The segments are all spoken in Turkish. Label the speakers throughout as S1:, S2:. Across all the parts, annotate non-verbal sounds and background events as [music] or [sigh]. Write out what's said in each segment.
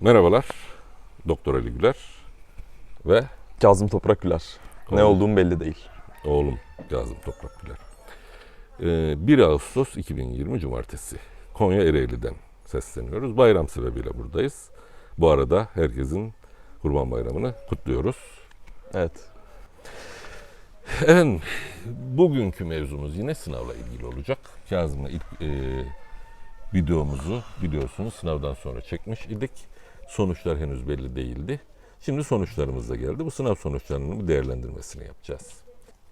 S1: Merhabalar. Doktor Ali Güler ve
S2: Kazım Toprak Güler. Ne
S1: Oğlum.
S2: olduğum belli değil.
S1: oğlum Kazım Toprak Güler. Ee, 1 Ağustos 2020 Cumartesi. Konya Ereğli'den sesleniyoruz. Bayram sebebiyle buradayız. Bu arada herkesin Kurban Bayramı'nı kutluyoruz.
S2: Evet.
S1: Efendim, bugünkü mevzumuz yine sınavla ilgili olacak. Kazım'la ilk e, videomuzu biliyorsunuz sınavdan sonra çekmiş idik. Sonuçlar henüz belli değildi. Şimdi sonuçlarımız da geldi. Bu sınav sonuçlarının bir değerlendirmesini yapacağız.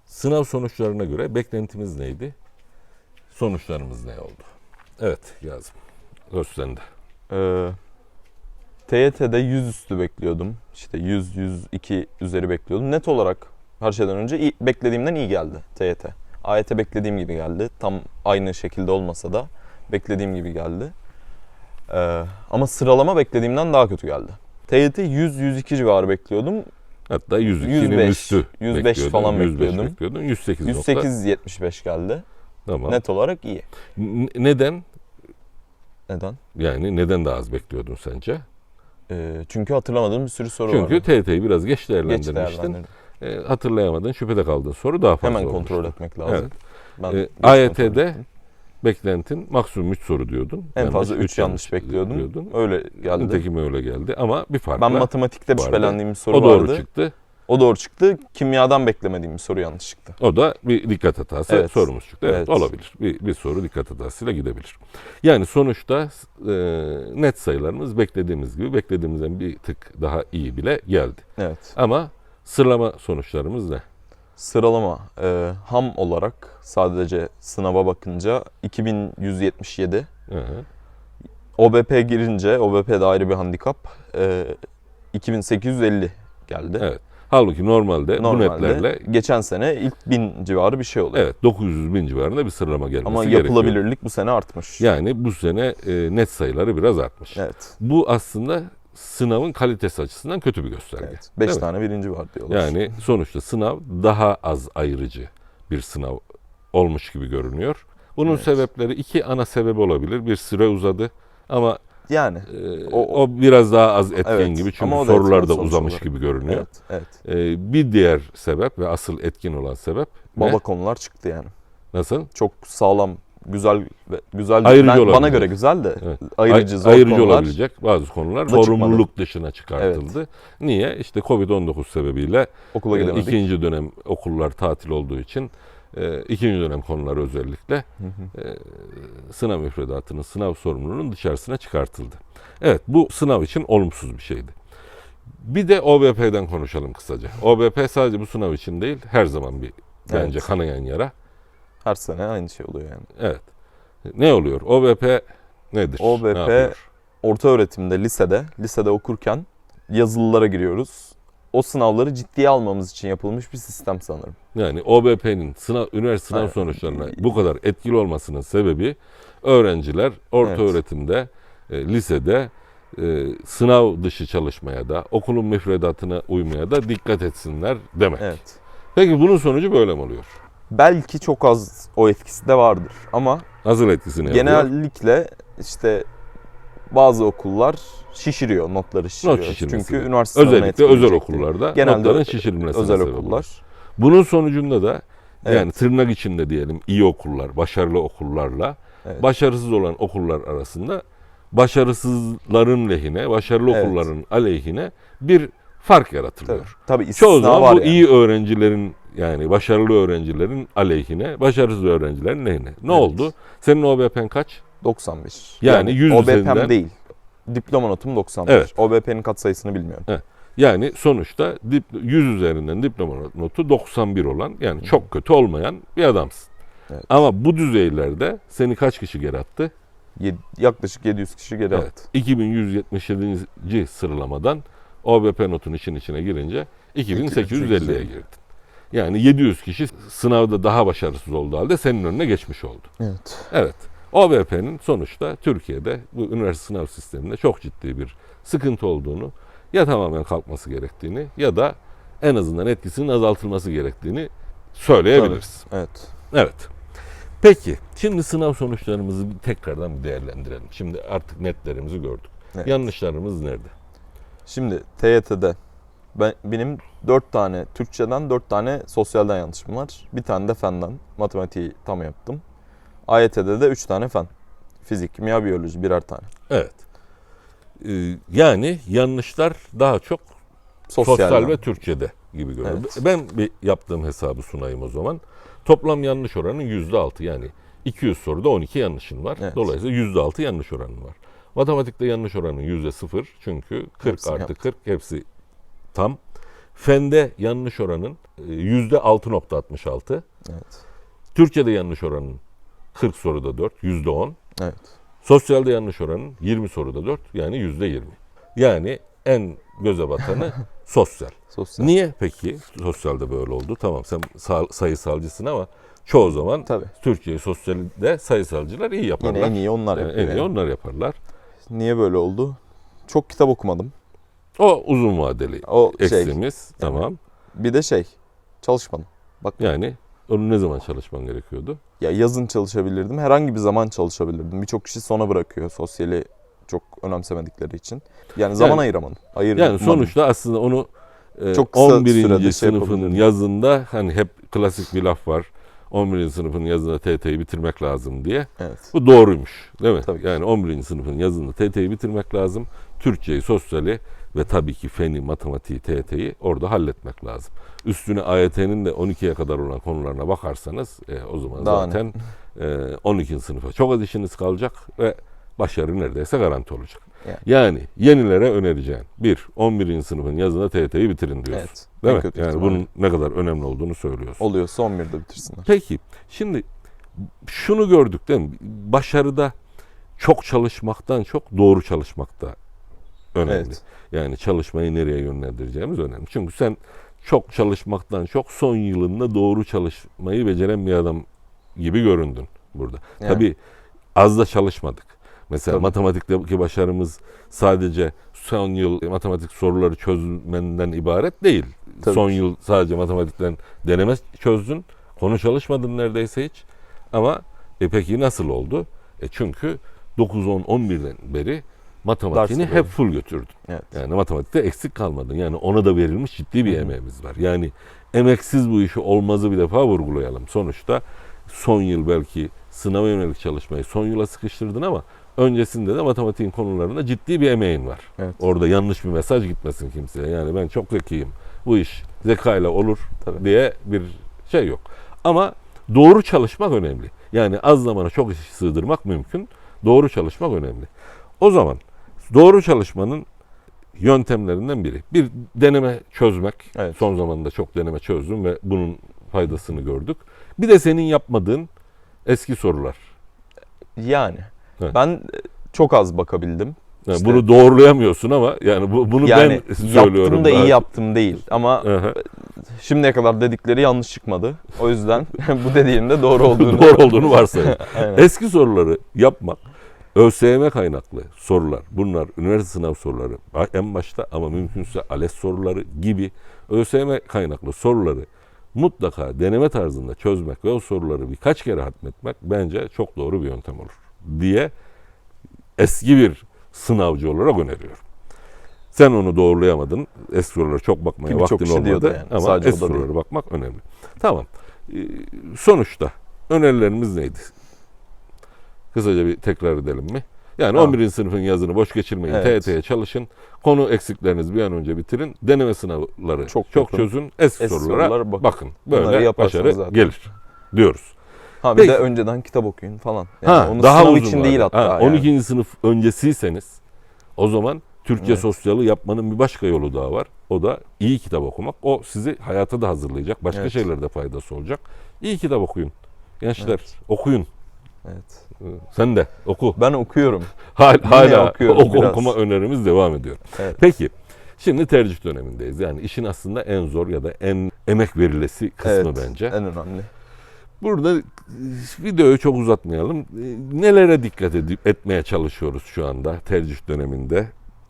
S1: Sınav sonuçlarına göre beklentimiz neydi? Sonuçlarımız ne oldu? Evet Kazım. Söz sende.
S2: Ee, TYT'de 100 üstü bekliyordum. İşte 100, 102 üzeri bekliyordum. Net olarak her şeyden önce iyi, beklediğimden iyi geldi TYT. AYT beklediğim gibi geldi. Tam aynı şekilde olmasa da beklediğim gibi geldi. Ee, ama sıralama beklediğimden daha kötü geldi. TYT 100-102 civarı bekliyordum.
S1: Hatta 102'nin
S2: 105,
S1: üstü
S2: 105
S1: bekliyordun.
S2: falan
S1: 105
S2: bekliyordum.
S1: bekliyordun. 108, nokta.
S2: 108-75 geldi.
S1: Tamam.
S2: Net olarak iyi.
S1: N- Neden?
S2: Neden?
S1: Yani neden daha az bekliyordun sence?
S2: Ee, çünkü hatırlamadığım bir sürü soru
S1: Çünkü
S2: vardı.
S1: TYT'yi biraz geç
S2: Geç
S1: değerlendirmiştin.
S2: değerlendirdim.
S1: E, hatırlayamadın, şüphede kaldığın soru daha fazla
S2: Hemen
S1: olmuştu.
S2: kontrol etmek lazım.
S1: Evet.
S2: Ben
S1: Ee,
S2: geç kontrol
S1: AYT'de. Beklentin maksimum 3 soru diyordun.
S2: en fazla
S1: Yanlış,
S2: 3
S1: üç
S2: yanlış bekliyordum.
S1: diyordun.
S2: Öyle geldi.
S1: Nitekim öyle geldi ama bir farkla
S2: ben matematikte
S1: vardı.
S2: şüphelendiğim bir soru
S1: o doğru
S2: vardı.
S1: çıktı.
S2: O doğru çıktı. Kimyadan beklemediğim bir soru yanlış çıktı.
S1: O da bir dikkat hatası
S2: Evet.
S1: sorumuz çıktı. Evet,
S2: Evet.
S1: olabilir. Bir, bir soru dikkat hatasıyla gidebilir. Yani sonuçta e, net sayılarımız beklediğimiz gibi beklediğimizden bir tık daha iyi bile geldi.
S2: Evet.
S1: Ama sıralama sonuçlarımız ne?
S2: Sıralama e, ham olarak sadece sınava bakınca 2177.
S1: Hı hı.
S2: OBP girince OBP'de ayrı bir handikap. E, 2850 geldi.
S1: Evet. Halbuki normalde, bu
S2: Normalde
S1: netlerle
S2: geçen sene ilk 1000 civarı bir şey oluyor.
S1: evet 900 bin civarında bir sıralama gelmesi
S2: Ama
S1: gerekiyor.
S2: yapılabilirlik bu sene artmış.
S1: Yani bu sene e, net sayıları biraz artmış.
S2: Evet.
S1: Bu aslında sınavın kalitesi açısından kötü bir gösterge.
S2: Evet. 5
S1: Değil mi?
S2: tane birinci var diyorlar.
S1: Yani sonuçta sınav daha az ayrıcı bir sınav olmuş gibi görünüyor. Bunun
S2: Evet.
S1: sebepleri iki ana sebebi olabilir. Bir süre uzadı ama
S2: yani
S1: e,
S2: O-
S1: o, biraz daha az etken
S2: Evet,
S1: gibi çünkü sorular da uzamış
S2: olarak.
S1: gibi görünüyor.
S2: evet, evet.
S1: E, bir diğer sebep ve asıl etkin olan sebep ne?
S2: Baba konular çıktı yani.
S1: Nasıl?
S2: Çok sağlam, güzel güzel.
S1: Ayrıcı
S2: ben, bana
S1: olabilir.
S2: göre güzel de
S1: Evet.
S2: ayrıcı
S1: Ay-
S2: zor
S1: ayrıcı
S2: konular.
S1: olabilecek bazı konular
S2: da çıkmadı.
S1: sorumluluk dışına çıkartıldı. Niye? İşte Covid-19 sebebiyle
S2: Okula
S1: e,
S2: gidemedik.
S1: ikinci dönem okullar tatil olduğu için e, ikinci dönem konuları özellikle
S2: Hı hı.
S1: e, sınav müfredatının, sınav sorumluluğunun dışarısına çıkartıldı. Evet bu sınav için olumsuz bir şeydi. Bir de OBP'den konuşalım kısaca. OBP sadece bu sınav için değil her zaman bir bence
S2: Evet.
S1: kanayan yara.
S2: Her sene aynı şey oluyor yani.
S1: Evet. Ne oluyor? OBP nedir?
S2: OBP
S1: Ne?
S2: Orta öğretimde, lisede, lisede okurken yazılılara giriyoruz. O sınavları ciddiye almamız için yapılmış bir sistem sanırım.
S1: Yani OBP'nin sınav, üniversite sınav
S2: Aynen.
S1: sonuçlarına bu kadar etkili olmasının sebebi öğrenciler orta
S2: Evet.
S1: öğretimde, e, lisede e, sınav dışı çalışmaya da, okulun müfredatına uymaya da dikkat etsinler demek.
S2: Evet.
S1: Peki bunun sonucu böyle mi oluyor?
S2: Belki çok az o etkisi de vardır ama
S1: Nasıl etkisini yapıyor?
S2: genellikle işte bazı okullar şişiriyor, notları şişiriyor.
S1: şişirmesi.
S2: Çünkü üniversite sınavına
S1: Özellikle özel okullarda
S2: Genelde
S1: notların şişirilmesine
S2: Özel
S1: sebep olur.
S2: okullar.
S1: Bunun sonucunda da yani
S2: Evet.
S1: tırnak içinde diyelim iyi okullar, başarılı okullarla
S2: Evet.
S1: başarısız olan okullar arasında başarısızların lehine, başarılı
S2: Evet.
S1: okulların aleyhine bir fark yaratılıyor.
S2: Tabii
S1: Çoğu
S2: istisna
S1: zaman
S2: var
S1: bu
S2: yani.
S1: iyi öğrencilerin yani başarılı öğrencilerin aleyhine, başarısız öğrencilerin lehine. Ne
S2: Evet.
S1: oldu? Senin OBP'n kaç?
S2: 95.
S1: Yani 100
S2: OBP'm
S1: üzerinden-
S2: değil. Diploma notum 95.
S1: Evet.
S2: OBP'nin katsayısını bilmiyorum.
S1: Yani sonuçta dip- 100 üzerinden diploma notu 91 olan yani çok kötü olmayan bir adamsın.
S2: Evet.
S1: Ama bu düzeylerde seni kaç kişi geri attı?
S2: Yed- yaklaşık 700 kişi geri
S1: Evet.
S2: attı.
S1: 2177. sıralamadan OBP notun işin içine girince 2850'ye
S2: 2850.
S1: girdin. Yani 700 kişi sınavda daha başarısız olduğu halde senin önüne geçmiş oldu.
S2: Evet.
S1: Evet. OBP'nin sonuçta Türkiye'de bu üniversite sınav sisteminde çok ciddi bir sıkıntı olduğunu ya tamamen kalkması gerektiğini ya da en azından etkisinin azaltılması gerektiğini söyleyebiliriz.
S2: Evet.
S1: Evet. Peki şimdi sınav sonuçlarımızı tekrardan bir değerlendirelim. Şimdi artık netlerimizi gördük.
S2: Evet.
S1: Yanlışlarımız nerede?
S2: Şimdi TYT'de ben, benim 4 tane Türkçeden 4 tane sosyalden yanlışım var. Bir tane de fenden. Matematiği tam yaptım. AYT'de de 3 tane fen. Fizik, kimya, biyoloji birer tane.
S1: Evet. Ee, yani yanlışlar daha çok
S2: Sosyalden.
S1: sosyal ve Türkçe'de gibi görünüyor.
S2: Evet.
S1: Ben bir yaptığım hesabı sunayım o zaman. Toplam yanlış yüzde altı yani 200 soruda 12 yanlışın var.
S2: Evet.
S1: Dolayısıyla yüzde altı yanlış oranın var. Matematikte yanlış oranın yüzde sıfır çünkü 40
S2: Hepsini
S1: artı
S2: yaptım.
S1: 40 hepsi tam. Fende yanlış oranın e, yüzde 6.66.
S2: Evet.
S1: Türkçe'de yanlış oranın 40 soruda 4, yüzde 10.
S2: Evet.
S1: Sosyalde yanlış oranın 20 soruda 4 yani yüzde 20. Yani en göze batanı [laughs] sosyal.
S2: Sosyal.
S1: Niye peki sosyalde böyle oldu? Tamam sen sa- sayısalcısın ama çoğu zaman
S2: Tabii.
S1: Türkiye sosyalde sayısalcılar iyi yaparlar.
S2: Yine en iyi onlar
S1: Yani
S2: yapıyor.
S1: en iyi onlar yaparlar.
S2: Niye böyle oldu? Çok kitap okumadım.
S1: O uzun vadeli
S2: O şey.
S1: eksiğimiz. Tamam.
S2: Bir de şey. Çalışmadım. Bak
S1: Yani onu ne zaman çalışman gerekiyordu?
S2: ya yazın çalışabilirdim. Herhangi bir zaman çalışabilirdim. Birçok kişi sona bırakıyor sosyali çok önemsemedikleri için. Yani zaman
S1: Yani-
S2: ayıramadım. Ayırmadım.
S1: Yani sonuçta aslında onu e,
S2: Çok kısa
S1: 11.
S2: sürede şey
S1: sınıfının
S2: yapabilirim.
S1: yazında hani hep klasik bir laf var. 11. sınıfın yazında TT'yi bitirmek lazım diye.
S2: Evet.
S1: Bu doğruymuş değil mi?
S2: Tabii ki.
S1: yani 11. sınıfın yazında TT'yi bitirmek lazım. Türkçeyi, sosyali ve tabii ki feni, matematiği, TT'yi orada halletmek lazım. Üstüne AYT'nin de 12'ye kadar olan konularına bakarsanız e, o zaman
S2: Daha ne?
S1: zaten e, 12. sınıfa çok az işiniz kalacak ve başarı neredeyse garanti olacak.
S2: Yani.
S1: Yani yenilere önereceğim. Bir, 11. sınıfın yazında TT'yi bitirin diyorsun.
S2: Evet.
S1: Değil mi? Yani bunun ne kadar önemli olduğunu söylüyorsun.
S2: oluyorsa 11'de bitirsinler.
S1: Peki şimdi şunu gördük değil mi? Başarıda çok çalışmaktan çok doğru çalışmak da önemli.
S2: Evet.
S1: Yani çalışmayı nereye yönlendireceğimiz önemli. Çünkü sen çok çalışmaktan çok son yılında doğru çalışmayı beceren bir adam gibi göründün burada.
S2: Yani.
S1: Tabii az da çalışmadık. Mesela
S2: Tabii.
S1: matematikteki başarımız sadece son yıl matematik soruları çözmenden ibaret değil.
S2: Tabii
S1: son yıl sadece matematikten deneme çözdün. Konu çalışmadın neredeyse hiç. Ama e peki nasıl oldu? E çünkü 9 10 11'den beri matematiğini
S2: Ders
S1: hep full götürdün.
S2: Evet.
S1: Yani matematikte eksik kalmadın. Yani ona da verilmiş ciddi bir
S2: Hı hı.
S1: emeğimiz var. Yani emeksiz bu işi olmazı bir defa vurgulayalım. Sonuçta son yıl belki sınava yönelik çalışmayı son yıla sıkıştırdın ama öncesinde de matematiğin konularında ciddi bir emeğin var.
S2: Evet.
S1: Orada yanlış bir mesaj gitmesin kimseye. Yani ben çok zekiyim. Bu iş zekayla olur
S2: Tabii.
S1: diye bir şey yok. Ama doğru çalışmak önemli. Yani az zamana çok iş sığdırmak mümkün. Doğru çalışmak önemli. O zaman doğru çalışmanın yöntemlerinden biri. Bir deneme çözmek.
S2: Evet.
S1: Son zamanlarda çok deneme çözdüm ve bunun faydasını gördük. Bir de senin yapmadığın eski sorular.
S2: Yani.
S1: Evet.
S2: Ben e, çok az bakabildim.
S1: Yani
S2: İşte-
S1: bunu doğrulayamıyorsun ama yani bu, bunu
S2: Yani
S1: ben söylüyorum.
S2: yaptım da
S1: daha-
S2: iyi yaptım değil. Ama şimdiye kadar dedikleri yanlış çıkmadı. O yüzden [laughs] bu dediğim de doğru [laughs] olduğunu.
S1: Doğru olduğunu varsayın. [laughs] Eski soruları yapmak, ÖSYM kaynaklı sorular, bunlar üniversite sınav soruları en başta ama mümkünse ALES soruları gibi ÖSYM kaynaklı soruları mutlaka deneme tarzında çözmek ve o soruları birkaç kere hatmetmek bence çok doğru bir yöntem olur diye eski bir sınavcı olarak öneriyorum. Sen onu doğrulayamadın. Eski sorulara çok bakmaya
S2: Ki birçok
S1: vaktin
S2: kişi
S1: olmadı
S2: yani.
S1: ama
S2: Sadece
S1: eski sorulara bakmak önemli. Tamam. Ee, sonuçta önerilerimiz neydi? Kısaca bir tekrar edelim mi? Yani
S2: Tamam.
S1: 11. sınıfın yazını boş geçirmeyin.
S2: Evet.
S1: TYT'ye çalışın. Konu eksiklerinizi bir an önce bitirin. Deneme sınavları çok,
S2: Çok bakın.
S1: çözün. Eski,
S2: Eski
S1: sorulara
S2: sorulara bakın.
S1: bakın. Böyle başarı
S2: zaten.
S1: gelir diyoruz.
S2: Ha bir
S1: Peki.
S2: de önceden kitap okuyun falan. Yani
S1: ha,
S2: onu
S1: daha
S2: sınav
S1: uzun
S2: için
S1: vade.
S2: değil hatta.
S1: Ha,
S2: yani.
S1: 12. sınıf öncesiyseniz o zaman Türkçe
S2: Evet.
S1: sosyalı yapmanın bir başka yolu daha var. O da iyi kitap okumak. O sizi hayata da hazırlayacak. Başka
S2: Evet.
S1: şeylerde faydası olacak. İyi kitap okuyun. Gençler
S2: Evet.
S1: okuyun.
S2: Evet.
S1: Sen de oku.
S2: Ben okuyorum.
S1: Hal- Hala
S2: okuyorum
S1: oku,
S2: biraz.
S1: okuma önerimiz devam ediyor.
S2: Evet.
S1: Peki. Şimdi tercih dönemindeyiz. Yani işin aslında en zor ya da en emek verilesi kısmı
S2: Evet,
S1: bence.
S2: En önemli.
S1: Burada videoyu çok uzatmayalım. Nelere dikkat edip etmeye çalışıyoruz şu anda tercih döneminde?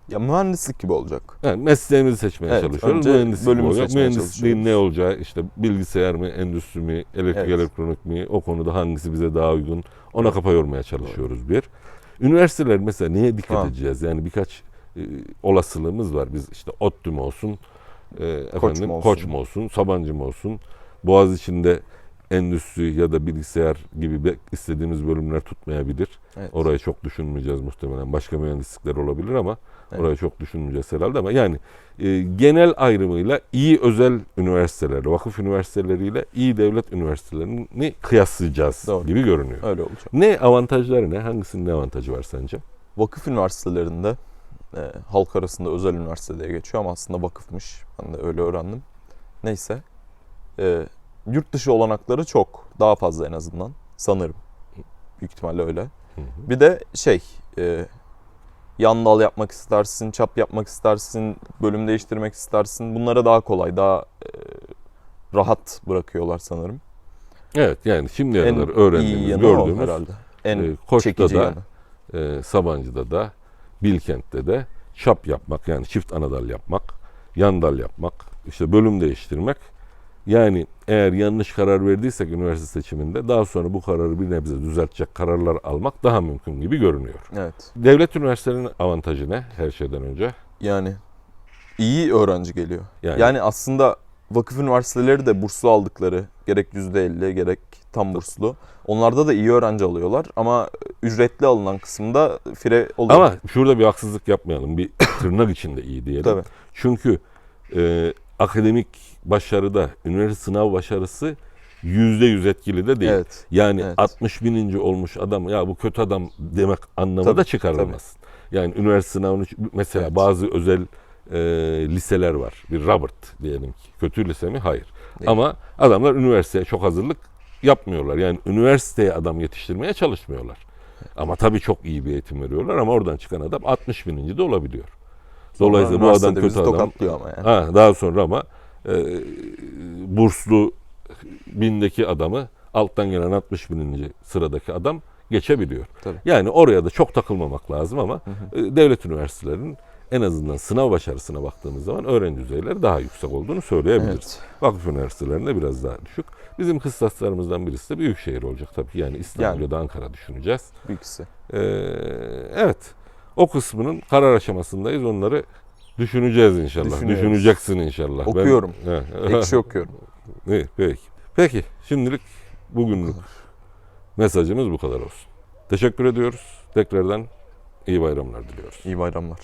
S2: Ya mühendislik gibi olacak.
S1: Yani mesleğimizi seçmeye
S2: Evet,
S1: çalışıyoruz.
S2: önce
S1: Mühendislik
S2: bölümü
S1: olacak.
S2: seçmeye
S1: Mühendisliğin ne olacağı işte bilgisayar mı, endüstri mi, elektrik
S2: Evet.
S1: elektronik mi o konuda hangisi bize daha uygun ona kafa yormaya çalışıyoruz bir. Üniversiteler mesela neye dikkat
S2: Ha.
S1: edeceğiz? Yani birkaç e, olasılığımız var. Biz işte ODTÜ mü olsun, e, efendim
S2: mu
S1: Koç
S2: olsun?
S1: mu olsun, Sabancı mı olsun, Boğaziçi'nde endüstri ya da bilgisayar gibi istediğimiz bölümler tutmayabilir.
S2: Evet.
S1: Orayı çok düşünmeyeceğiz muhtemelen. Başka mühendislikler olabilir ama
S2: Evet.
S1: orayı çok düşünmeyeceğiz herhalde ama yani e, genel ayrımıyla iyi özel üniversitelerle, vakıf üniversiteleriyle iyi devlet üniversitelerini kıyaslayacağız
S2: Doğru.
S1: gibi görünüyor.
S2: Öyle olacak.
S1: Ne avantajları ne? Hangisinin ne avantajı var sence?
S2: Vakıf üniversitelerinde e, halk arasında özel üniversite diye geçiyor ama aslında vakıfmış. Ben de öyle öğrendim. Neyse. E, yurt dışı olanakları çok. Daha fazla en azından. Sanırım. Büyük ihtimalle öyle.
S1: Hı hı.
S2: Bir de şey e, yan dal yapmak istersin, çap yapmak istersin, bölüm değiştirmek istersin. Bunlara daha kolay, daha e, rahat bırakıyorlar sanırım.
S1: Evet yani şimdiye
S2: En
S1: kadar öğrendiğimiz, gördüğümüz
S2: herhalde. En
S1: e, Koç'ta da,
S2: yanı.
S1: e, Sabancı'da da, Bilkent'te de çap yapmak yani çift anadal yapmak, yan dal yapmak, işte bölüm değiştirmek. Yani eğer yanlış karar verdiysek üniversite seçiminde daha sonra bu kararı bir nebze düzeltecek kararlar almak daha mümkün gibi görünüyor.
S2: Evet.
S1: Devlet üniversitelerinin avantajı ne her şeyden önce?
S2: Yani iyi öğrenci geliyor.
S1: Yani,
S2: Yani aslında vakıf üniversiteleri de burslu aldıkları gerek %50 gerek tam burslu. Onlarda da iyi öğrenci alıyorlar ama ücretli alınan kısımda fire oluyor.
S1: ama şurada bir haksızlık yapmayalım. Bir [coughs] tırnak içinde iyi diyelim.
S2: Tabii.
S1: Çünkü e, akademik başarıda üniversite sınav başarısı yüzde yüz etkili de değil.
S2: Evet.
S1: Yani
S2: Evet.
S1: 60 bininci olmuş adam ya bu kötü adam demek anlamı
S2: Tabii,
S1: da çıkarılamaz. Yani üniversite sınavını mesela
S2: Evet.
S1: bazı özel e, liseler var. Bir Robert diyelim ki. Kötü lise mi? Hayır.
S2: Değil.
S1: Ama adamlar üniversiteye çok hazırlık yapmıyorlar. Yani üniversiteye adam yetiştirmeye çalışmıyorlar. Ama tabii çok iyi bir eğitim veriyorlar ama oradan çıkan adam 60 bininci de olabiliyor. Dolayısıyla bu adam kötü adam.
S2: tokatlıyor ama yani.
S1: Ha, daha sonra ama e, burslu bindeki adamı alttan gelen 60 bininci sıradaki adam geçebiliyor.
S2: Tabii.
S1: Yani oraya da çok takılmamak lazım ama
S2: Hı hı.
S1: e, devlet üniversitelerinin en azından sınav başarısına baktığımız zaman öğrenci düzeyleri daha yüksek olduğunu söyleyebiliriz.
S2: Evet.
S1: Vakıf üniversitelerinde biraz daha düşük. Bizim kıstaslarımızdan birisi de büyük şehir olacak tabii. Yani İstanbul
S2: Yani.
S1: ya da Ankara düşüneceğiz.
S2: Büyükse.
S1: Ee, evet. O kısmının karar aşamasındayız. Onları düşüneceğiz inşallah. Düşüneceksin inşallah. Ben-
S2: Okuyorum.
S1: He. [laughs]
S2: Ekşi okuyorum. [laughs]
S1: İyi, peki. Peki. Şimdilik bugünlük mesajımız bu kadar olsun. Teşekkür ediyoruz. Tekrardan iyi bayramlar diliyoruz.
S2: İyi bayramlar.